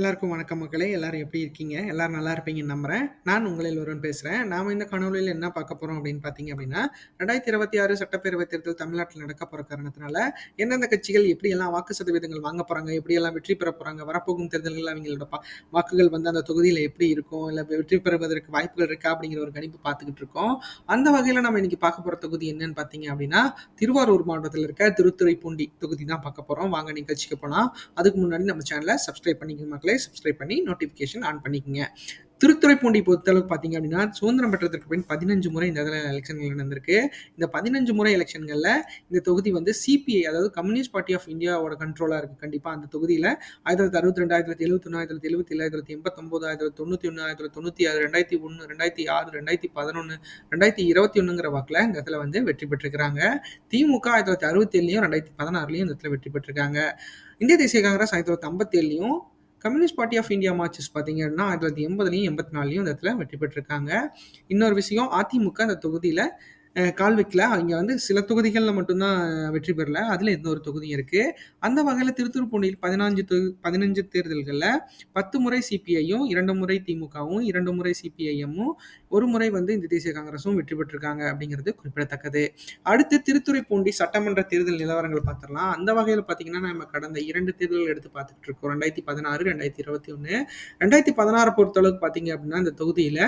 எல்லாருக்கும் வணக்கம் மக்களே. எல்லாரும் எப்படி இருக்கீங்க? எல்லாரும் நல்லா இருப்பீங்கன்னு நம்புறேன். நான் உங்களில் ஒருவன் பேசுறேன். நாம இந்த காணொலியில் என்ன பார்க்க போறோம் அப்படின்னு பார்த்தீங்க அப்படின்னா ரெண்டாயிரத்தி இருபத்தி ஆறு சட்டப்பேரவை தேர்தல் தமிழ்நாட்டில் நடக்க போகிற காரணத்தினால எந்தெந்த கட்சிகள் எப்படியெல்லாம் வாக்கு சதவீதங்கள் வாங்க போகிறாங்க எப்படியெல்லாம் வெற்றி பெற போறாங்க வரப்போகும் தேர்தல்கள் அவங்களோட வாக்குகள் வந்து அந்த தொகுதியில் எப்படி இருக்கும் இல்லை வெற்றி பெறுவதற்கு வாய்ப்புகள் இருக்கா அப்படிங்கிற ஒரு கணிப்பு பார்த்துக்கிட்டு இருக்கோம். அந்த வகையில் நம்ம இன்னைக்கு பார்க்க போற தொகுதி என்னன்னு பார்த்தீங்க அப்படின்னா திருவாரூர் மாவட்டத்தில் இருக்க திருத்துறைப்பூண்டி தொகுதி தான் பார்க்க போறோம். வாங்க நிகழ்ச்சிக்கு போகலாம் அதுக்கு முன்னாடி நம்ம சேனலை சப்ஸ்கிரைப் பண்ணிக்கணும் மக்களே. சப்ஸ்கிரைப் பண்ணி நோட்டிஃபிகேஷன் ஆன் பண்ணிக்கோங்க. திருத்துறைப்பூண்டி பொறுத்தளவுக்கு பார்த்தீங்க அப்படின்னா சுதந்திரம் பெற்றதற்கு பின் பதினஞ்சு முறை இந்த இதில் எலெக்ஷன்கள் நடந்திருக்கு. இந்த பதினஞ்சு முறை எலெக்ஷன்களில் இந்த தொகுதி வந்து சிபிஐ அதாவது கம்யூனிஸ்ட் பார்ட்டி ஆஃப் இந்தியாவோட கண்ட்ரோலாக இருக்குது கண்டிப்பாக அந்த தொகுதியில் ஆயிரத்தி தொள்ளாயிரத்தி அறுபத்தி ரெண்டு ஆயிரத்தி தொள்ளாயிரத்தி எழுபத்தி ஒன்று ஆயிரத்தி தொள்ளாயிரத்தி எழுபத்தி ஏழு ஆயிரத்தி தொள்ளாயிரத்தி எண்பத்தொம்போது ஆயிரத்தி தொள்ளாயிரத்தி தொண்ணூற்றி ஒன்று ஆயிரத்தி தொள்ளாயிரத்தி தொண்ணூற்றி ஆறு ரெண்டாயிரத்தி ஒன்று ரெண்டாயிரத்தி ஆறு ரெண்டாயிரத்தி பதினொன்று ரெண்டாயிரத்தி இருபத்தி ஒன்றுங்கிற வாக்கில் இந்த இடத்துல வந்து வெற்றி பெற்றிருக்கிறாங்க. திமுக ஆயிரத்தி தொள்ளாயிரத்தி அறுபத்தி ஏழுலையும் ரெண்டாயிரத்தி பதினாறுலையும் இந்த இடத்துல வெற்றி பெற்றிருக்காங்க. இந்திய தேசிய காங்கிரஸ் ஆயிரத்தி தொள்ளாயிரத்தி ஐம்பத்தி ஏழுலையும் communist party of India Marxist பார்த்தீங்கன்னா ஆயிரத்தி தொள்ளாயிரத்தி எண்பதுலையும் எண்பத்தி நாலுலையும் இந்த இடத்துல வெற்றி பெற்றிருக்காங்க. இன்னொரு விஷயம் அதிமுக அந்த தொகுதியில் கால் வைக்கல. அவங்க வந்து சில தொகுதிகளில் மட்டும்தான் வெற்றி பெறல. அதில் எந்த ஒரு தொகுதியும் இருக்குது அந்த வகையில் திருத்துறைப்பூண்டியில் பதினஞ்சு தொகு பதினஞ்சு தேர்தல்களில் பத்து முறை சிபிஐயும் இரண்டு முறை திமுகவும் இரண்டு முறை சிபிஐஎம்மும் ஒரு முறை வந்து இந்த தேசிய காங்கிரஸும் வெற்றி பெற்றிருக்காங்க அப்படிங்கிறது குறிப்பிடத்தக்கது. அடுத்து திருத்துறைப்பூண்டி சட்டமன்ற தேர்தல் நிலவரங்கள் பார்த்துடலாம். அந்த வகையில் பார்த்தீங்கன்னா நம்ம கடந்த இரண்டு தேர்தல்கள் எடுத்து பார்த்துக்கிட்டு இருக்கோம். ரெண்டாயிரத்தி பதினாறு ரெண்டாயிரத்தி இருபத்தி ஒன்று ரெண்டாயிரத்தி பதினாறு பொறுத்தளவுக்கு பார்த்தீங்க அப்படின்னா இந்த தொகுதியில்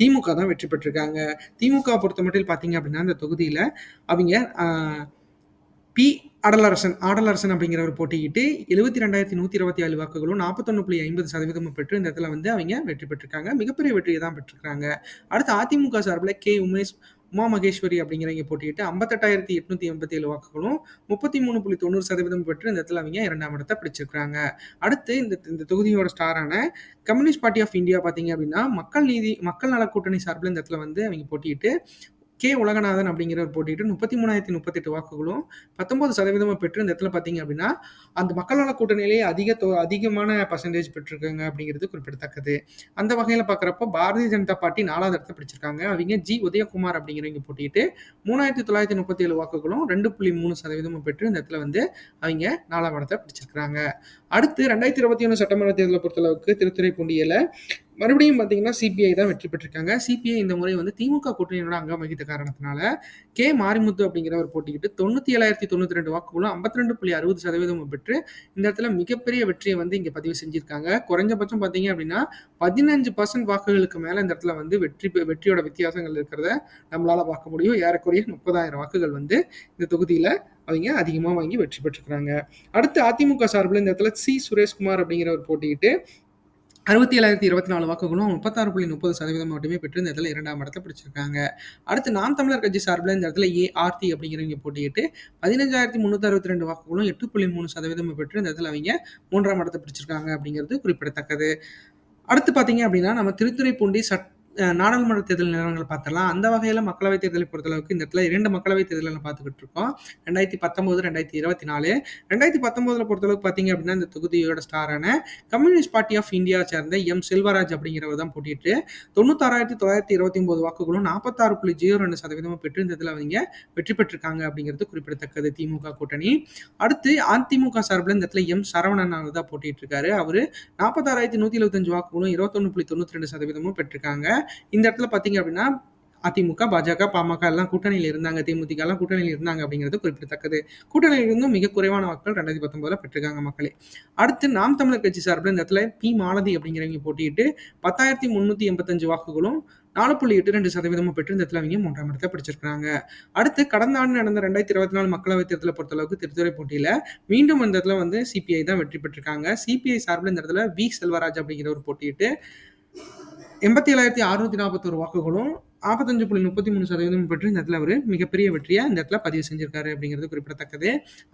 திமுக தான் வெற்றி பெற்றிருக்காங்க. திமுக பொறுத்த மட்டும் பார்த்தீங்க அப்படின்னா இந்த தொகுதியில் அவங்க பி அடலரசன் ஆடலரசன் அப்படிங்கிறவர் போட்டிக்கிட்டு எழுபத்தி ரெண்டாயிரத்தி நூற்றி இருபத்தி ஏழு வாக்குகளும் நாற்பத்தொன்று புள்ளி ஐம்பது சதவீதமும் பெற்று இந்த இடத்துல வந்து அவங்க வெற்றி பெற்றிருக்காங்க. மிகப்பெரிய வெற்றியை தான் பெற்றிருக்காங்க. அடுத்து அதிமுக சார்பில் கே உமேஷ் உமா மகேஸ்வரி அப்படிங்கிறவங்க போட்டியிட்டு ஐம்பத்தெட்டாயிரத்தி எட்நூத்தி எண்பத்தி ஏழு வாக்குகளும் முப்பத்தி மூணு புள்ளி தொண்ணூறு சதவீதம் பெற்று இந்த இடத்துல அவங்க இரண்டாம் இடத்தை பிடிச்சிருக்காங்க அடுத்து இந்த இந்த தொகுதியோட ஸ்டாரான கம்யூனிஸ்ட் பார்ட்டி ஆஃப் இந்தியா பார்த்தீங்க அப்படின்னா மக்கள் நீதி மக்கள் நல கூட்டணி சார்பில் இந்த இடத்துல வந்து அவங்க போட்டியிட்டு கே உலகநாதன் அப்படிங்கிற போட்டிட்டு முப்பத்தி மூணாயிரத்தி முப்பத்தெட்டு வாக்குகளும் பத்தொன்பது சதவீதமாக பெற்று இந்த இடத்துல பார்த்தீங்க அப்படின்னா அந்த மக்கள் நல கூட்டணியிலேயே அதிக தொ அதிகமான பர்சன்டேஜ் பெற்றிருக்காங்க அப்படிங்கிறது குறிப்பிடத்தக்கது. அந்த வகையில் பார்க்குறப்போ பாரதிய ஜனதா பார்ட்டி நாலாவது இடத்தை பிடிச்சிருக்காங்க. அவங்க ஜி உதயகுமார் அப்படிங்கிறவங்க போட்டிட்டு மூணாயிரத்தி தொள்ளாயிரத்தி முப்பத்தி ஏழு வாக்குகளும் ரெண்டு புள்ளி மூணு சதவீதமும் பெற்று இந்த இடத்துல வந்து அவங்க நாலாம் இடத்தை பிடிச்சிருக்காங்க அடுத்து ரெண்டாயிரத்தி இருபத்தி ஒன்று சட்டமன்ற தேர்தலை பொறுத்தளவுக்கு திருத்துறைப்பூண்டியில் மறுபடியும் பார்த்தீங்கன்னா சிபிஐ தான் வெற்றி பெற்றிருக்காங்க. சிபிஐ இந்த முறை வந்து திமுக கூட்டணியோட அங்கம் வகித்த காரணத்தினால கே மாரிமுத்து அப்படிங்கிறவர் போட்டிக்கிட்டு தொண்ணூற்றி ஏழாயிரத்தி தொண்ணூற்றி ரெண்டு வாக்குகளும் ஐம்பத்தி ரெண்டு புள்ளி அறுபது சதவீதம் பெற்று இந்த இடத்துல மிகப்பெரிய வெற்றியை வந்து இங்கே பதிவு செஞ்சிருக்காங்க. குறைஞ்சபட்சம் பார்த்தீங்க அப்படின்னா பதினஞ்சு பர்சன்ட் வாக்குகளுக்கு மேலே இந்த இடத்துல வந்து வெற்றி வெற்றியோட வித்தியாசங்கள் இருக்கிறத நம்மளால் பார்க்க முடியும். ஏறக்குறைய முப்பதாயிரம் வாக்குகள் வந்து இந்த தொகுதியில் அவங்க அதிகமாக வாங்கி வெற்றி பெற்றுக்கிறாங்க அடுத்து அதிமுக சார்பில் இந்த இடத்துல சி. சுரேஷ்குமார் அப்படிங்கிறவர் போட்டிக்கிட்டு அறுபத்தி ஏழாயிரத்தி இருபத்தி நாலு வாக்குகளும் முப்பத்தாறு புள்ளி முப்பது சதவீதம் மட்டுமே பெற்று இந்த இடத்துல இரண்டாம் இடத்தை பிடிச்சிருக்காங்க. அடுத்து நாம் தமிழர் கட்சி சார்பில் இந்த இடத்துல ஏ ஆர்த்தி அப்படிங்கிறவங்க போட்டியிட்டு பதினஞ்சாயிரத்தி முந்நூற்றி அறுபத்தி ரெண்டு வாக்குகளும் எட்டு புள்ளி மூணு சதவீதம் பெற்று இந்த இடத்துல அவங்க மூன்றாம் இடத்தை பிடிச்சிருக்காங்க அப்படிங்கிறது குறிப்பிடத்தக்கது. அடுத்து பார்த்தீங்க அப்படின்னா நம்ம திருத்துறைப்பூண்டி சட் நாடாளுமன்ற தேர்தல் நிலவரங்கள் பார்த்தலாம். அந்த வகையில் மக்களவைத் தேர்தலை பொறுத்தளவுக்கு இந்த இடத்துல இரண்டு மக்களவைத் தேர்தலை பார்த்துக்கிட்டு இருக்கோம். ரெண்டாயிரத்தி பத்தொம்போது ரெண்டாயிரத்தி இருபத்தி நாலு. ரெண்டாயிரத்தி பத்தொம்போதில் பொறுத்தளவுக்கு பார்த்தீங்க அப்படின்னா இந்த தொகுதியோட ஸ்டாரான கம்யூனிஸ்ட் பார்ட்டி ஆஃப் இந்தியா சேர்ந்த எம். செல்வராஜ் அப்படிங்கிறவர் தான் போட்டிட்டு தொண்ணூத்தாறாயிரத்தி தொள்ளாயிரத்தி இருபத்தி ஒன்பது வாக்குகளும் நாற்பத்தாறு புள்ளி ஜீரோ ரெண்டு சதவீதமும் பெற்று இந்த இதில் அவங்க வெற்றி பெற்றிருக்காங்க அப்படிங்கிறது குறிப்பிடத்தக்கது திமுக கூட்டணி. அடுத்து அதிமுக சார்பில் இந்த இடத்துல எம். சரவணன் தான் போட்டிட்டு இருக்காரு. அவர் நாற்பத்தாறாயிரத்தி நூற்றி எழுபத்தஞ்சு வாக்குகளும் இருபத்தொன்று புள்ளி தொண்ணூற்றி ரெண்டு சதவீதமும் பெற்றிருக்காங்க. இந்த இடத்துல பார்த்தீங்க அப்படின்னா அதிமுக பாஜக பாமக எல்லாம் கூட்டணியில் இருந்தாங்க. தேமுதிக எல்லாம் கூட்டணியில் இருந்தாங்க அப்படிங்கிறது குறிப்பிடத்தக்கது. கூட்டணியில் இருந்தும் மிக குறைவான வாக்குகள் ரெண்டாயிரத்தி பத்தொன்பதுல பெற்றிருக்காங்க மக்களே. அடுத்து நாம் தமிழர் கட்சி சார்பில் இந்த இடத்துல பி. மாலதி அப்படிங்கிறவங்க போட்டியிட்டு பத்தாயிரத்தி முன்னூத்தி எண்பத்தஞ்சு வாக்குகளும் நாலு புள்ளி எட்டு ரெண்டு சதவீதமும் பெற்று இந்த இடத்துல அவங்க மூன்றாம் இடத்தை பிடிச்சிருக்காங்க அடுத்து கடந்த ஆண்டு நடந்த ரெண்டாயிரத்தி இருபத்தி நாலு மக்களவைத் தேர்தலை பொறுத்தளவுக்கு திருத்துறை போட்டியில் மீண்டும் இந்த இடத்துல வந்து சிபிஐ தான் வெற்றி பெற்றிருக்காங்க. சிபிஐ சார்பில் இந்த இடத்துல வி செல்வராஜ் அப்படிங்கிற ஒரு போட்டியிட்டு எண்பத்தி ஏழாயிரத்தி அறுநூத்தி நாற்பத்தொரு வாக்குகளும் நாற்பத்தஞ்சு புள்ளி முப்பத்தி மூணு சதவீதம் பெற்று இந்த இடத்துல அவர் மிகப்பெரிய வெற்றியாக இந்த இடத்துல பதிவு செஞ்சிருக்காரு அப்படிங்கிறது குறிப்பிடத்தக்கது.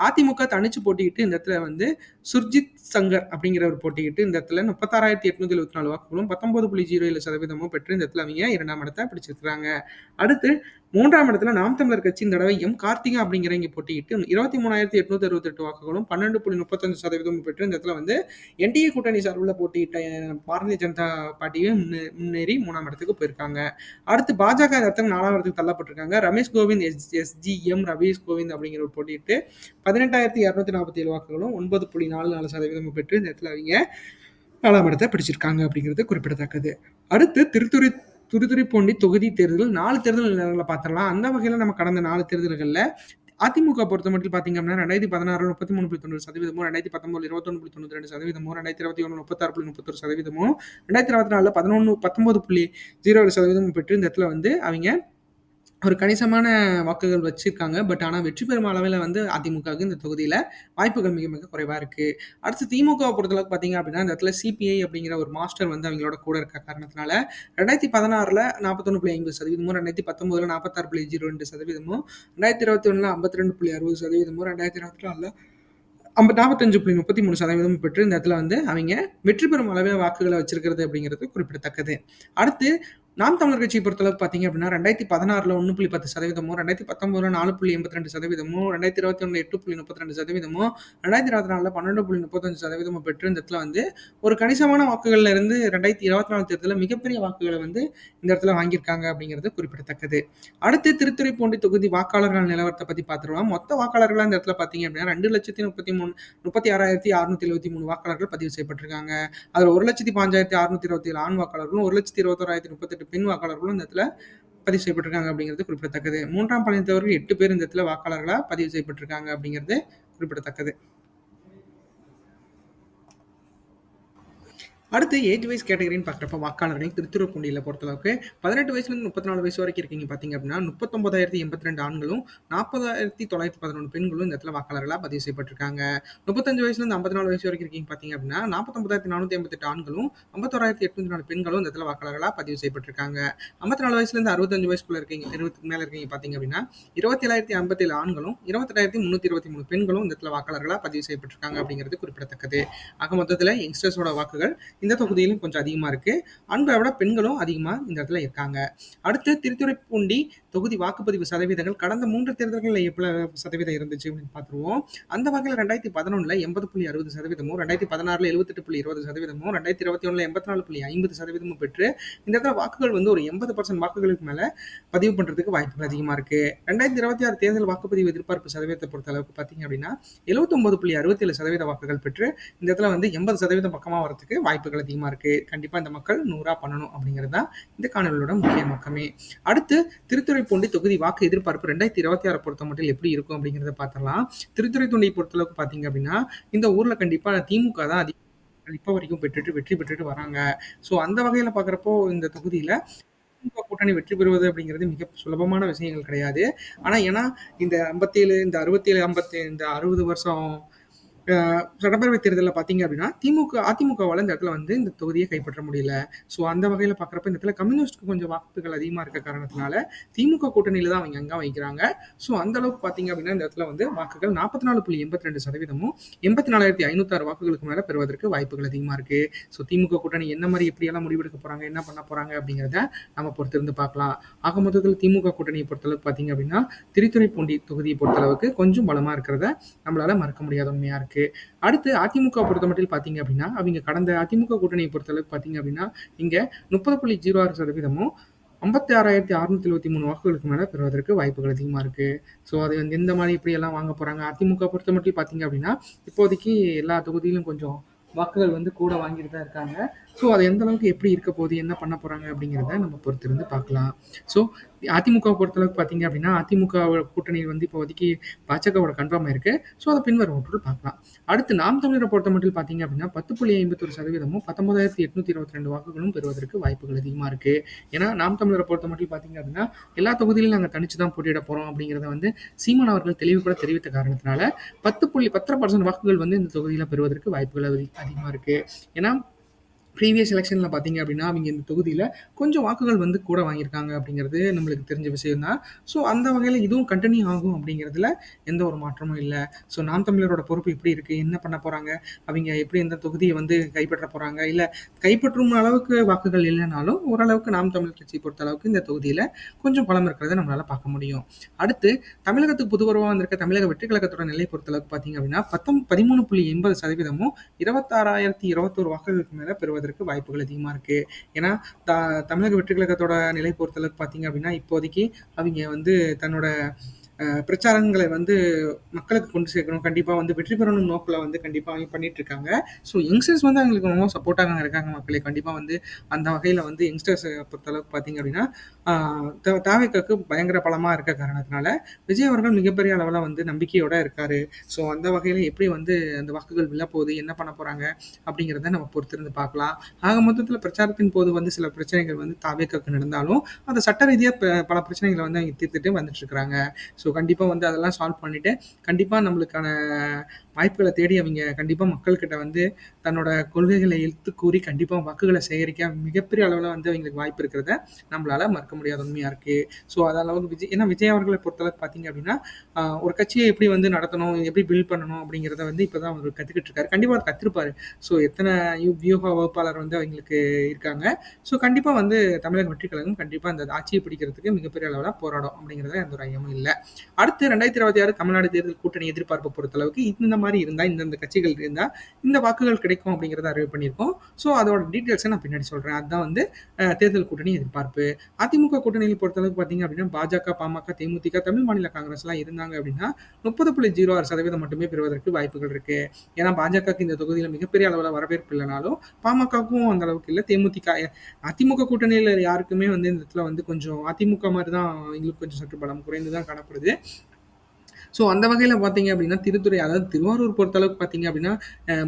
அதிமுக தனிச்சு போட்டிக்கிட்டு இந்த இடத்துல வந்து சுர்ஜித் சங்கர் அப்படிங்கிறவர் போட்டிக்கிட்டு இந்த இடத்துல முப்பத்தாறாயிரத்தி எட்நூத்தி எழுபத்தி நாலு வாக்குகளும் பத்தொன்பது புள்ளி ஜீரோ ஏழு சதவீதமும் பெற்று இந்த இடத்துல அவங்க இரண்டாம் இடத்தை பிடிச்சிருக்கிறாங்க. அடுத்து மூன்றாம் இடத்துல நாம் தமிழர் கட்சி இந்த தடவை எம் கார்த்திகா அப்படிங்கிறவங்க போட்டியிட்டு இருபத்தி மூணாயிரத்தி எட்நூத்தி அறுபத்தி எட்டு வாக்குகளும் பன்னெண்டு புள்ளி முப்பத்தஞ்சு சதவீதம் பெற்று இந்த இடத்துல வந்து என்டிஏ கூட்டணி சார்பில் போட்டியிட்ட பாரதிய ஜனதா பார்ட்டியும் முன்னேறி மூணாம் இடத்துக்கு போயிருக்காங்க அடுத்து பாஜக இடத்துல நாலாம் இடத்துக்கு தள்ளப்பட்டிருக்காங்க ரமேஷ் கோவிந்த் எஸ் எஸ்ஜிஎம் ரமேஷ் கோவிந்த் அப்படிங்கிறவர் போட்டியிட்டு பதினெட்டாயிரத்தி இரநூத்தி நாற்பத்தி ஏழு வாக்குகளும் ஒன்பது புள்ளி நாலு நாலு சதவீதம் பெற்று இந்த இடத்துல அவங்க நாலாம் இடத்தை பிடிச்சிருக்காங்க அப்படிங்கிறது குறிப்பிடத்தக்கது. அடுத்து திருத்துறை துருதுருப்போண்டி தொகுதி தேர்தல் நாலு தேர்தல் நிலங்களை பார்த்துடலாம். அந்த வகையில் நம்ம கடந்த நாலு தேர்தல்களில் அதிமுக பொறுத்த மட்டும் பார்த்தீங்க அப்படின்னா ரெண்டாயிரத்தி பதினாறு முப்பத்தி மூணு புள்ளி தொண்ணூறு சதவீதமும் ரெண்டாயிரத்தி பத்தொம்பது இருபத்தொன்று புள்ளி தொண்ணூற்றி ரெண்டு சதவீதமும் ரெண்டாயிரத்தி இருபத்தி ஒன்று முப்பத்தாறு புள்ளி முப்பத்தொரு சதவீதமும் ரெண்டாயிரத்தி இருபத்தி நாலில் பதினொன்று பத்தொம்பது புள்ளி ஜீரோ சதவீதமும் பெற்று இந்த இடத்துல வந்து அவங்க ஒரு கணிசமான வாக்குகள் வச்சிருக்காங்க. பட் ஆனா வெற்றி பெறும் அளவில வந்து அதிமுகவுக்கு இந்த தொகுதியில வாய்ப்புகள் மிக மிக குறைவா இருக்கு. அடுத்து திமுகவ பொறுத்தளவுக்கு பார்த்தீங்க அப்படின்னா, இந்த இடத்துல சிபிஐ அப்படிங்கிற ஒரு மாஸ்டர் வந்து அவங்களோட கூட இருக்க காரணத்தினால 2016ல 41.50%, 2019ல 46.02%, 2021ல 52.60%, 2024ல அம்ப 45.33% பெற்று இந்த இடத்துல வந்து அவங்க வெற்றி பெறும் அளவில் வாக்குகள வச்சிருக்கிறது அப்படிங்கிறது குறிப்பிடத்தக்கது. அடுத்து நாம் தமிழர் கட்சியை பொறுத்தளவுக்கு பார்த்தீங்க அப்படின்னா ரெண்டாயிரத்தி பதினாறுல ஒன்று புள்ளி பத்து சதவீதமும் ரெண்டாயிரத்தி பத்தொம்போதில் நாலு புள்ளி எண்பத்தி ரெண்டு சதவீதமும் ரெண்டாயிரத்தி இருபத்தி ஒன்று எட்டு புள்ளி முப்பத்தி ரெண்டு சதவீதமும் ரெண்டாயிரத்தி இருபத்தி நாலில் பன்னெண்டு புள்ளி முப்பத்தஞ்சு சதவீதமும் பெற்று இடத்துல வந்து ஒரு கணிசமான வாக்குகள்ல இருந்து ரெண்டாயிரத்தி இருபத்தி நாலு தேர்தலில் மிகப்பெரிய வாக்குகளை வந்து இந்த இடத்துல வாங்கியிருக்காங்க அப்படிங்கிறது குறிப்பிடத்தக்கது. அடுத்து திருத்துறைப்பூண்டி தொகுதி வாக்காளர்கள் நிலவரத்தை பற்றி பார்த்துருவோம் மொத்த வாக்காளர்களாக இந்த இடத்துல பார்த்தீங்க அப்படின்னா ரெண்டு லட்சத்தி முப்பத்தி மூணு முப்பத்தி ஆறாயிரத்தி அறுநூத்தி எழுபத்தி மூணு வாக்காளர்கள் பதிவு செய்யப்பட்டிருக்காங்க. அதில் ஒரு லட்சத்தி பஞ்சாயிரத்தி அறுநூத்தி இருபத்தி ஏழு ஆண் வாக்காளர்களும் ஒரு லட்சத்தி இருபத்தோராயிரத்தி முப்பத்தெட்டு பெண் வாக்காளர்களும் இந்த இடத்துல பதிவு செய்யப்பட்டிருக்காங்க அப்படிங்கிறது குறிப்பிடத்தக்கது. மூன்றாம் பாலினத்தவர்கள் எட்டு பேர் இந்த இடத்துல வாக்காளர்களாக பதிவு செய்யப்பட்டிருக்காங்க அப்படிங்கிறது குறிப்பிடத்தக்கது. அடுத்து ஏஜ் வைஸ் கேட்டகரின்னு பார்க்குறப்ப வாக்காளர்களையும் திருத்துறைப்பூண்டியில் பொறுத்தளவுக்கு பதினெட்டு வயசுலேருந்து முப்பத்தி நாலு வயசு வரைக்கும் இருக்கீங்க பார்த்தீங்க அப்படின்னா முப்பத்தொம்பதாயிரத்தி எண்பத்தி ரெண்டு ஆண்களும் நாற்பதாயிரத்தி தொள்ளாயிரத்தி பதினொன்று பெண்களும் இந்த இடத்துல வாக்காளர்களாக பதிவு செய்யப்பட்டிருக்காங்க. முப்பத்தஞ்சு வயசுலேருந்து ஐம்பத்தி நாலு வயசு வரைக்கும் இருக்கீங்க பார்த்தீங்க அப்படின்னா நாற்பத்தொம்பதாயிரத்தி நானூற்றி எண்பத்தெட்டு ஆண்களும் ஐம்பத்தோராயிரத்தி எட்நூத்தி நாலு பெண்களும் இந்த இடத்துல வாக்காளர்களாக பதிவு செய்யப்பட்டிருக்காங்க. ஐம்பத்தி நாலு வயசுலேருந்து அறுபத்தஞ்சு வயசுக்குள்ள இருக்கீங்க இருபத்துக்கு மேலே இருக்கீங்க பார்த்தீங்க அப்படின்னா இருபத்தி ஏழாயிரத்தி ஐம்பத்தேழு ஆண்களும் இருபத்தெட்டாயிரத்தி முந்நூற்றி இருபத்தி மூணு பெண்களும் இந்த இடத்துல வாக்காளர்களாக பதிவு செய்யப்பட்டிருக்காங்க அப்படிங்கிறது குறிப்பிடத்தக்கது. ஆக மொத்தத்தில் யங்ஸ்டர்ஸோட வாக்குகள் இந்த தொகுதியிலும் கொஞ்சம் அதிகமா இருக்கு. ஆண்களை விட பெண்களும் அதிகமா இந்த இடத்துல இருக்காங்க. அடுத்து திருத்துறைப்பூண்டி தொகுதி வாக்குப்பதிவு சதவீதங்கள் கடந்த மூன்று தேர்தல்களில் எவ்வளவு சதவீதம் இருந்துச்சு அப்படின்னு பார்த்துருவோம். அந்த வகையில் ரெண்டாயிரத்தி பதினொன்றில் எண்பது புள்ளி அறுபது சதவீதமும் ரெண்டாயிரத்தி பதினாறில் எழுபத்தெட்டு புள்ளி இருபது சதவீதமும் ரெண்டாயிரத்தி இருபத்தி ஒன்றில் எண்பத்தி நாலு புள்ளி ஐம்பது சதவீதமும் பெற்று இந்த இடத்துல வாக்குகள் வந்து ஒரு எண்பது பர்சன்ட் வாக்குகளுக்கு மேலே பதிவு பண்ணுறதுக்கு வாய்ப்புகள் அதிகமாக இருக்கு. ரெண்டாயிரத்தி இருபத்தி ஆறு தேர்தல் வாக்குப்பதிவு எதிர்பார்ப்பு சதவீதத்தை பொறுத்த அளவுக்கு பார்த்தீங்க அப்படின்னா எழுபத்தொம்பது புள்ளி அறுபத்தேழு சதவீத வாக்குகள் பெற்று இந்த இடத்துல வந்து எண்பது சதவீதம் பக்கமாக வரதுக்கு வாய்ப்புகள் அதிகமாக இருக்கு. கண்டிப்பாக இந்த மக்கள் நூறாக பண்ணணும் அப்படிங்கிறது தான் இந்த காணொலியோட முக்கிய நோக்கமே. அடுத்து திருத்துறை திருத்துறைப்பூண்டி தொகுதி வாக்கு எதிர்பார்ப்பு ரெண்டாயிரத்தி இருபத்தி ஆறு பொறுத்த மட்டும் எப்படி இருக்கும் அப்படிங்கிறத பார்த்துரலாம். திருத்துறைப்பூண்டிய பொறுத்தளவுக்கு பார்த்தீங்க அப்படின்னா, இந்த ஊர்ல கண்டிப்பா திமுக தான் அதிக இப்போ வரைக்கும் பெற்றுட்டு வெற்றி பெற்றுட்டு வராங்க. ஸோ அந்த வகையில் பார்க்குறப்போ இந்த தொகுதியில் திமுக கூட்டணி வெற்றி பெறுவது அப்படிங்கிறது மிக சுலபமான விஷயங்கள் கிடையாது. ஆனால் ஏன்னா இந்த 57 இந்த 67 50 இந்த 60 வருஷம் சட்டப்பேரவை தேர்தலில் பார்த்தீங்க அப்படின்னா, திமுக அதிமுகவால் இந்த இடத்துல வந்து இந்த தொகுதியை கைப்பற்ற முடியல. ஸோ அந்த வகையில் பார்க்குறப்ப இந்த இடத்துல கம்யூனிஸ்ட்க்கு கொஞ்சம் வாக்குகள் அதிகமாக இருக்க காரணத்தினால திமுக கூட்டணியில் தான் அவங்க அங்கே வைக்கிறாங்க ஸோ அந்த அளவுக்கு பார்த்தீங்க அப்படின்னா, இந்த இடத்துல வந்து வாக்குகள் 44.82%, 84,506 வாக்குகளுக்கு மேலே பெறுவதற்கு வாய்ப்புகள் அதிகமாக இருக்கு. ஸோ திமுக கூட்டணி என்ன மாதிரி எப்படியெல்லாம் முடிவெடுக்க போறாங்க, என்ன பண்ண போறாங்க அப்படிங்கிறத நம்ம பொறுத்திருந்து பார்க்கலாம். ஆக மொத்தத்தில் திமுக கூட்டணியை பொறுத்தளவுக்கு பார்த்தீங்க அப்படின்னா, திருத்துறைப்பூண்டி தொகுதியை பொறுத்தளவுக்கு கொஞ்சம் பலமாக இருக்கிறத நம்மளால மறக்க முடியாத உண்மையாக இருக்கு. அடுத்து அதிமுக பொறுத்த மட்டும் பார்த்தீங்க அப்படின்னா, அவங்க கடந்த அதிமுக கூட்டணிய பொறுத்தளவுக்கு பார்த்தீங்க அப்படின்னா, இங்க 30.06%, 56,673 வாக்குகளுக்கு மேல பெறுவதற்கு வாய்ப்புகள் அதிகமா இருக்கு. ஸோ அது வந்து எந்த மாதிரி எப்படியெல்லாம் வாங்க போறாங்க, அதிமுக பொறுத்த மட்டும் பார்த்தீங்க அப்படின்னா, இப்போதைக்கு எல்லா தொகுதியிலும் கொஞ்சம் வாக்குகள் வந்து கூட வாங்கிட்டு தான் இருக்காங்க. ஸோ அது எந்த அளவுக்கு எப்படி இருக்க போகுது, என்ன பண்ண போறாங்க அப்படிங்கிறத நம்ம பொறுத்திருந்து பார்க்கலாம். ஸோ அதிமுகவ பொறுத்தளவுக்கு பார்த்தீங்க அப்படின்னா, அதிமுக கூட்டணி வந்து இப்போதைக்கு பாஜகவோட கன்ஃபார்ம் ஆயிருக்கு. ஸோ அதை பின்வரும் ஒன்றில் பார்க்கலாம். அடுத்து நாம் தமிழரை பொறுத்த மட்டும் பார்த்தீங்க அப்படின்னா 10.51%, 19,822 வாக்குகளும் பெறுவதற்கு வாய்ப்புகள் அதிகமாக இருக்கு. ஏன்னா நாம் தமிழரை பொறுத்த மட்டும் பார்த்தீங்க அப்படின்னா, எல்லா தொகுதியிலும் நாங்கள் தனிச்சு தான் போட்டியிட போகிறோம் அப்படிங்கிறத வந்து சீமான் அவர்கள் தெளிவுபட தெரிவித்த காரணத்தினால 10.10% வாக்குகள் வந்து இந்த தொகுதியில் பெறுவதற்கு வாய்ப்புகள் அதிகமாக இருக்கு. ஏன்னா ப்ரீவியஸ் எலெக்ஷனில் பார்த்தீங்க அப்படின்னா, அவங்க இந்த தொகுதியில் கொஞ்சம் வாக்குகள் வந்து கூட வாங்கியிருக்காங்க அப்படிங்கிறது நம்மளுக்கு தெரிஞ்ச விஷயம் தான். ஸோ அந்த வகையில் இதுவும் கண்டினியூ ஆகும் அப்படிங்கிறதுல எந்த ஒரு மாற்றமும் இல்லை ஸோ நாம் தமிழரோட பொறுப்பு எப்படி இருக்கு, என்ன பண்ண போறாங்க, அவங்க எப்படி இந்த தொகுதியை வந்து கைப்பற்ற போகிறாங்க இல்லை கைப்பற்றும் அளவுக்கு வாக்குகள் இல்லைனாலும் ஓரளவுக்கு நாம் தமிழர் கட்சியை பொறுத்த அளவுக்கு இந்த தொகுதியில் கொஞ்சம் பலம் இருக்கிறத நம்மளால பார்க்க முடியும். அடுத்து தமிழகத்துக்கு புதுவரவா வந்திருக்க தமிழக வெற்றி கழகத்தோட நிலை பொறுத்த அளவுக்கு பார்த்தீங்க அப்படின்னா, பத்தம் பதிமூணு புள்ளி எண்பது சதவீதமும் இருபத்தாறாயிரத்தி இருபத்தோரு வாக்குகளுக்கு மேலே பெறுவது பெறுவதற்கு வாய்ப்புகள் அதிகமா இருக்கு. ஏன்னா த தமிழக வெற்றி கழகத்தோட நிலை பொறுத்தளவுக்கு பார்த்தீங்க அப்படின்னா, இப்போதைக்கு அவங்க வந்து தன்னோட பிரச்சாரங்களை வந்து மக்களுக்கு கொண்டு சேர்க்கணும். கண்டிப்பாக வந்து வெற்றி பெறணும் நோக்கில் வந்து கண்டிப்பாக அவங்க பண்ணிட்டு இருக்காங்க. ஸோ யங்ஸ்டர்ஸ் வந்து அவங்களுக்கு ரொம்ப சப்போர்ட்டாக இருக்காங்க மக்களே. கண்டிப்பாக வந்து அந்த வகையில் வந்து யங்ஸ்டர்ஸை பொறுத்தளவுக்கு பார்த்தீங்க அப்படின்னா தாவேக்காக்கு பயங்கர பலமாக இருக்க காரணத்தினால விஜய் அவர்கள் மிகப்பெரிய அளவில் வந்து நம்பிக்கையோட இருக்காரு. ஸோ அந்த வகையில் எப்படி வந்து அந்த வாக்குகள் விழப்போகுது என்ன பண்ண போகிறாங்க அப்படிங்கிறத நம்ம பொறுத்திருந்து பார்க்கலாம். ஆக மொத்தத்தில் பிரச்சாரத்தின் போது வந்து சில பிரச்சனைகள் வந்து தாவேக்காக்கு நடந்தாலும் அந்த சட்ட ரீதியாக பல பிரச்சனைகளை வந்து அவங்க தீர்த்துட்டு வந்துட்டு இருக்கிறாங்க ஸோ கண்டிப்பாக வந்து அதெல்லாம் சால்வ் பண்ணிட்டு கண்டிப்பாக நம்மளுக்கான வாய்ப்புகளை தேடி அவங்க கண்டிப்பாக மக்கள்கிட்ட வந்து தன்னோட கொள்கைகளை எழுத்து கூறி கண்டிப்பாக வாக்குகளை சேகரிக்க மிகப்பெரிய அளவில் வந்து அவங்களுக்கு வாய்ப்பு இருக்கிறத நம்மளால் மறக்க முடியாத உண்மையாக இருக்குது ஸோ அதளவுக்கு விஜய் ஏன்னா விஜய் அவர்களை பொறுத்தளவுக்கு பார்த்தீங்க அப்படின்னா ஒரு கட்சியை எப்படி வந்து நடத்தணும் எப்படி பில்ட் பண்ணணும் அப்படிங்கிறத வந்து இப்போ தான் அவர் கற்றுக்கிட்டு இருக்காரு. கண்டிப்பாக கற்றுருப்பாரு ஸோ எத்தனை யூ- வியூக வகுப்பாளர் வந்து அவங்களுக்கு இருக்காங்க. ஸோ கண்டிப்பாக வந்து தமிழக வெற்றி கழகம் கண்டிப்பாக அந்த ஆட்சியை பிடிக்கிறதுக்கு மிகப்பெரிய அளவில் போராடும் அப்படிங்கிறத எந்த ஒரு ஐயமும் இல்லை. அடுத்து ரெண்டாயிரத்தி இருபத்தி ஆறு தமிழ்நாடு தேர்தல் கூட்டணி எதிர்பார்ப்பு பொறுத்தளவுக்கு இந்த மாதிரி இருந்தால் இந்தந்த கட்சிகள் இருந்தால் இந்த வாக்குகள் கிடைக்கும் அப்படிங்கிறத அறிவு பண்ணியிருக்கோம். ஸோ அதோட டீட்டெயில்ஸை நான் பின்னாடி சொல்கிறேன் அதுதான் வந்து தேர்தல் கூட்டணி எதிர்பார்ப்பு. அதிமுக கூட்டணியில் பொறுத்தளவுக்கு பார்த்தீங்க அப்படின்னா பாஜக பாமக தேமுதிக தமிழ் மாநில காங்கிரஸ்லாம் இருந்தாங்க அப்படின்னா முப்பது புள்ளி ஜீரோ ஆறு சதவீதம் மட்டுமே பெறுவதற்கு வாய்ப்புகள் இருக்கு. ஏன்னா பாஜகவுக்கு இந்த தொகுதியில் மிகப்பெரிய அளவில் வரவேற்பு இல்லைனாலும் பாமகவுக்கும் அந்த அளவுக்கு இல்லை தேமுதிக அதிமுக கூட்டணியில் யாருக்குமே வந்து இந்த இடத்துல வந்து கொஞ்சம் அதிமுக மாதிரி தான் எங்களுக்கு கொஞ்சம் சற்று பலம் குறைந்து தான் காணப்படுது. ஸோ அந்த வகையில் பார்த்தீங்க அப்படின்னா திருத்துறை அதாவது திருவாரூர் பொறுத்தளவுக்கு பார்த்தீங்க அப்படின்னா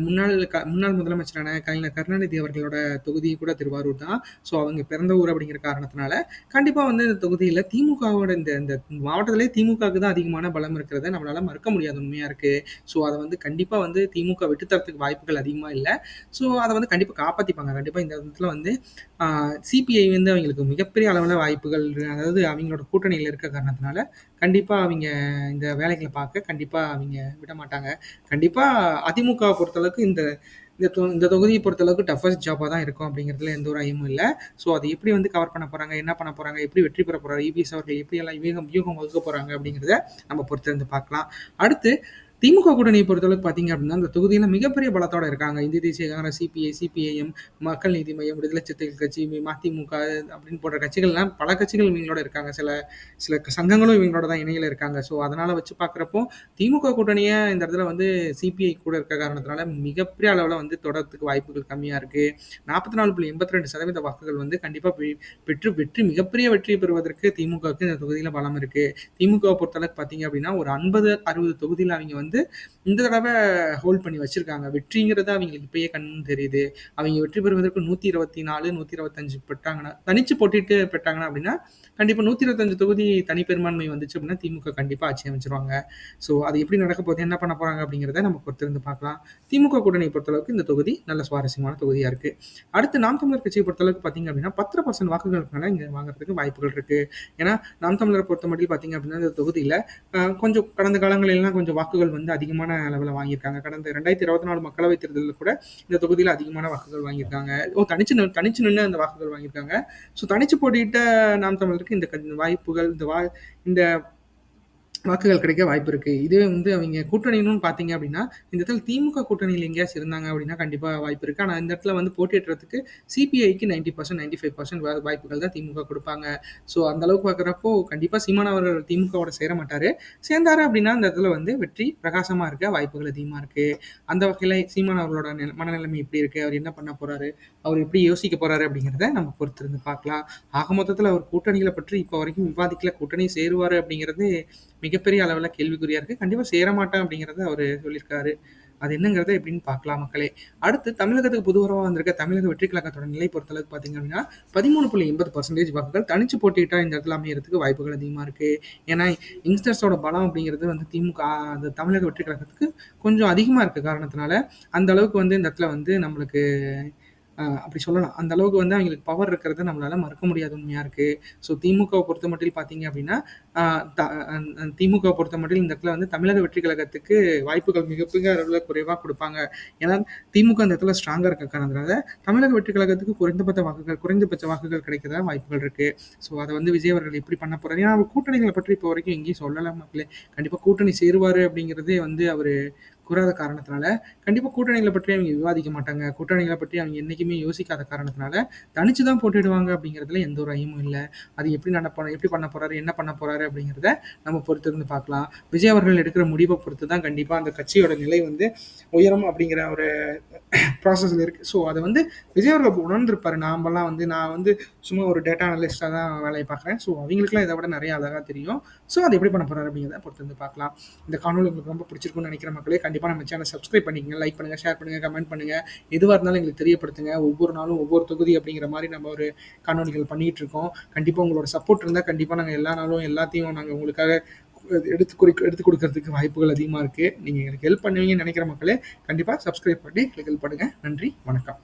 முன்னாள் க முன்னாள் முதலமைச்சரான கலைஞர் கருணாநிதி அவர்களோட தொகுதி கூட திருவாரூர் தான். ஸோ அவங்க பிறந்த ஊர் அப்படிங்கிற காரணத்தினால கண்டிப்பாக வந்து இந்த தொகுதியில் திமுகவோட இந்த இந்த மாவட்டத்திலே திமுகவுக்கு தான் அதிகமான பலம் இருக்கிறத நம்மளால் மறுக்க முடியாத உண்மையாக இருக்குது ஸோ அதை வந்து கண்டிப்பாக வந்து திமுக விட்டுத்தரத்துக்கு வாய்ப்புகள் அதிகமாக இல்லை. ஸோ அதை வந்து கண்டிப்பாக காப்பாற்றிப்பாங்க கண்டிப்பாக இந்த இடத்துல வந்து சிபிஐ வந்து அவங்களுக்கு மிகப்பெரிய அளவில் வாய்ப்புகள் அதாவது அவங்களோட கூட்டணியில் இருக்க காரணத்தினால கண்டிப்பாக அவங்க இந்த வேலைகளை பார்க்க கண்டிப்பாக அவங்க விட மாட்டாங்க. கண்டிப்பாக அதிமுக பொறுத்தளவுக்கு இந்த இந்த தொ- இந்த தொகுதியை பொறுத்தளவுக்கு டஃபஸ்ட் ஜாப்பாக தான் இருக்கும் அப்படிங்கிறதுல எந்த ஒரு ஐயமும் இல்லை. ஸோ அதை எப்படி வந்து கவர் பண்ண போகிறாங்க என்ன பண்ண போகிறாங்க எப்படி வெற்றி பெற போகிறாங்க இபிஎஸ் அவர்கள் எப்படி எல்லாம் வியூகம் வியூகம் வகுக்க போகிறாங்க அப்படிங்கிறத நம்ம பொறுத்திருந்து பார்க்கலாம். அடுத்து திமுக கூட்டணியை பொறுத்தளவுக்கு பார்த்தீங்க அப்படின்னா அந்த தொகுதியில் மிகப்பெரிய பலத்தோட இருக்காங்க. இந்திய தேசிய காங்கிரஸ் சிபிஐ சிபிஐஎம் மக்கள் நீதி மையம் விடுதலை சிறுத்தைகள் கட்சி மதிமுக அப்படின்னு போன்ற கட்சிகள்லாம் பல கட்சிகள் இவங்களோட இருக்காங்க. சில சில சங்கங்களும் இவங்களோட தான் இணையில இருக்காங்க. ஸோ அதனால வச்சு பார்க்குறப்போ திமுக கூட்டணியை இந்த இடத்துல வந்து சிபிஐ கூட இருக்க காரணத்தினால மிகப்பெரிய அளவில் வந்து தொடரத்துக்கு வாய்ப்புகள் கம்மியாக இருக்கு. நாற்பத்தி நாலு புள்ளி எண்பத்தி ரெண்டு சதவீத வாக்குகள் வந்து கண்டிப்பாக பெற்று வெற்றி மிகப்பெரிய வெற்றி பெறுவதற்கு திமுகவுக்கு இந்த தொகுதியில் பலம் இருக்கு. திமுக பொறுத்தளவுக்கு பார்த்தீங்க அப்படின்னா ஒரு ஐம்பது அறுபது தொகுதியில் அவங்க வந்து வந்து இந்த தடவை ஹோல்ட் பண்ணி வச்சிருக்காங்க. வெற்றிங்கிறது அவங்களுக்கு இப்பயே கண்ணு தெரியுது. அவங்க வெற்றி பெறுவதற்கு நூற்றி இருபத்தி நாலு நூற்றி இருபத்தஞ்சு பெற்றாங்கன்னா தனிச்சு போட்டிட்டு பெற்றாங்கன்னா அப்படின்னா கண்டிப்பாக நூற்றி இருபத்தஞ்சு தொகுதி தனிப்பெரும்பான்மை வந்துச்சு அப்படின்னா திமுக கண்டிப்பாக ஆட்சி அமைச்சிருவாங்க. ஸோ அது எப்படி நடக்க போகுது என்ன பண்ண போகிறாங்க அப்படிங்கிறத நம்ம பொறுத்திருந்து பார்க்கலாம். திமுக கூட்டணியை பொறுத்தளவுக்கு இந்த தொகுதி நல்ல சுவாரஸ்யமான தொகுதியாக இருக்குது அடுத்து நாம் தமிழர் கட்சியை பொறுத்தளவுக்கு பார்த்தீங்க அப்படின்னா பத்து பர்சன்ட் வாக்குகளுக்கு மேலே இங்கே வாங்குறதுக்கு வாய்ப்புகள் இருக்குது ஏன்னா நாம் தமிழரை பொறுத்த மட்டும் பார்த்தீங்க அப்படின்னா இந்த தொகுதியில் கொஞ்சம் கடந்த காலங்களிலாம் கொஞ்சம் வாக்குகள் வந்து அதிகமான அளவில் வாங்கியிருக்காங்க. கடந்த ரெண்டாயிரத்தி இருபத்தி நாலு மக்களவைத் தேர்தலில் கூட இந்த தொகுதியில் அதிகமான வாக்குகள் வாங்கியிருக்காங்க. ஓ தனிச்சு தனிச்சு நின்று அந்த வாக்குகள் வாங்கியிருக்காங்க. ஸோ தனிச்சு போட்டியிட்ட நாம் தமிழருக்கு இந்த வாய்ப்புகள் இந்த வா இந்த வாக்குகள் கிடைக்க வாய்ப்பு இருக்கு. இதுவே வந்து அவங்க கூட்டணின்னு பார்த்தீங்க அப்படின்னா இந்த இடத்துல திமுக கூட்டணியில் எங்கேயாச்சும் இருந்தாங்க அப்படின்னா கண்டிப்பாக வாய்ப்பு இருக்கு. ஆனால் இந்த இடத்துல வந்து போட்டியிடுறதுக்கு சிபிஐக்கு ninety percent ninety five percent வாய்ப்புகள் தான் திமுக கொடுப்பாங்க. ஸோ அந்த அளவுக்கு பார்க்குறப்போ கண்டிப்பாக சீமான் அவர்கள் திமுகவோட சேர மாட்டாரு. சேர்ந்தாரு அப்படின்னா இந்த இடத்துல வந்து வெற்றி பிரகாசமா இருக்க. வாய்ப்புகள் அதிகமாக இருக்கு. அந்த வகையில் சீமான் அவர்களோட மனநிலைமை எப்படி இருக்கு? அவர் என்ன பண்ண போறாரு? அவர் எப்படி யோசிக்க போறாரு அப்படிங்கிறத நம்ம பொறுத்திருந்து பார்க்கலாம் ஆக மொத்தத்தில் அவர் கூட்டணிகளை பற்றி இப்போ வரைக்கும் விவாதிக்கல. கூட்டணி சேருவாரு அப்படிங்கிறது மிகப்பெரிய அளவில் கேள்விக்குறியா இருக்கு. கண்டிப்பாக சேரமாட்டேன் அப்படிங்கிறத அவர் சொல்லியிருக்காரு. அது என்னங்கிறத எப்படின்னு பார்க்கலாம் மக்களே. அடுத்து தமிழகத்துக்கு புதுவரவாக வந்திருக்க தமிழக வெற்றி கழகத்தோட நிலை பொறுத்தளவுக்கு பார்த்தீங்க அப்படின்னா பதிமூணு புள்ளி எண்பது பர்சன்டேஜ் வாக்குகள் தனிச்சு போட்டிட்டா இந்த இடத்துல அமையறதுக்கு வாய்ப்புகள் அதிகமாக இருக்கு. ஏன்னா யங்ஸ்டர்ஸோட பலம் அப்படிங்கிறது வந்து திமுக அந்த தமிழக வெற்றி கழகத்துக்கு கொஞ்சம் அதிகமாக இருக்க காரணத்தினால அந்த அளவுக்கு வந்து இந்த இடத்துல வந்து நம்மளுக்கு அப்படி சொல்லலாம். அந்த அளவுக்கு வந்து அவங்களுக்கு பவர் இருக்கிறத நம்மளால மறுக்க முடியாத உண்மையா இருக்கு. ஸோ திமுகவை பொறுத்த மட்டும் பார்த்தீங்க அப்படின்னா திமுக த- திமுகவை பொறுத்த மட்டும் இந்த இடத்துல வந்து தமிழக வெற்றி கழகத்துக்கு வாய்ப்புகள் மிகப்பெரிய அளவில் குறைவாக கொடுப்பாங்க. ஏன்னா திமுக அந்த இடத்துல ஸ்ட்ராங்காக இருக்க காரணத்தினால தமிழக வெற்றி கழகத்துக்கு குறைந்தபட்ச வாக்குகள் குறைந்தபட்ச வாக்குகள் கிடைக்கிறதா வாய்ப்புகள் இருக்கு. ஸோ அதை வந்து விஜய் அவர்கள் எப்படி பண்ண போறாரு? ஏன்னா அவர் கூட்டணிகளை பற்றி இப்போ வரைக்கும் எங்கேயும் சொல்லலாம் மக்களே. கண்டிப்பாக கூட்டணி சேருவார் அப்படிங்கிறதே வந்து அவர் கூறாத காரணத்தினால கண்டிப்பாக கூட்டணிகளை பற்றி அவங்க விவாதிக்க மாட்டாங்க. கூட்டணிகளை பற்றி அவங்க என்றைக்குமே யோசிக்காத காரணத்தினால தனிச்சு தான் போட்டிடுவாங்க அப்படிங்கிறதுல எந்த ஒரு ஐயமும் இல்லை. அது எப்படி நடப்ப எப்படி பண்ண போறாரு என்ன பண்ண போறாரு அப்படிங்கிறத நம்ம பொறுத்து இருந்து பார்க்கலாம். விஜய் அவர்கள் எடுக்கிற முடிவை பொறுத்து தான் கண்டிப்பாக அந்த கட்சியோட நிலை வந்து உயரம் அப்படிங்கிற ஒரு ப்ராசஸில் இருக்குது ஸோ அதை வந்து விஜய் அவர்கள் உணர்ந்திருப்பாரு. நாமெல்லாம் வந்து நான் வந்து சும்மா ஒரு டேட்டா அனலிஸ்ட்டாக தான் வேலையை பார்க்குறேன். ஸோ அவங்களுக்குலாம் இதை விட நிறைய அழகாக தெரியும். ஸோ அதை எப்படி பண்ண போகிறாரு அப்படிங்கிறத பொறுத்து வந்து பார்க்கலாம். இந்த காணொலி உங்களுக்கு ரொம்ப பிடிச்சிருக்கும்னு நினைக்கிற மக்களே கண்டிப்பாக கண்டிப்பாக நம்ம சேனல் சப்ஸ்கிரைப் பண்ணிக்கங்க லைக் பண்ணுங்கள் ஷேர் பண்ணுங்கள் கமெண்ட் பண்ணுங்கள் எதுவாக இருந்தாலும் எங்களுக்கு தெரியப்படுத்துங்க. ஒவ்வொரு நாளும் ஒவ்வொரு தொகுதி அப்படிங்கிற மாதிரி நம்ம ஒரு காணொலிகள் பண்ணிகிட்டு இருக்கோம். கண்டிப்பாக உங்களோட சப்போர்ட் இருந்தால் கண்டிப்பாக நாங்கள் எல்லா நாளும் எல்லாத்தையும் நாங்கள் உங்களுக்காக எடுத்து குறி எடுத்து கொடுக்கறதுக்கு வாய்ப்புகள் அதிகமாக இருக்குது நீங்கள் எங்களுக்கு ஹெல்ப் பண்ணுவீங்கன்னு நினைக்கிற மக்களே கண்டிப்பாக சப்ஸ்கிரைப் பண்ணி எங்களுக்கு ஹெல்ப் பண்ணுங்கள் நன்றி வணக்கம்.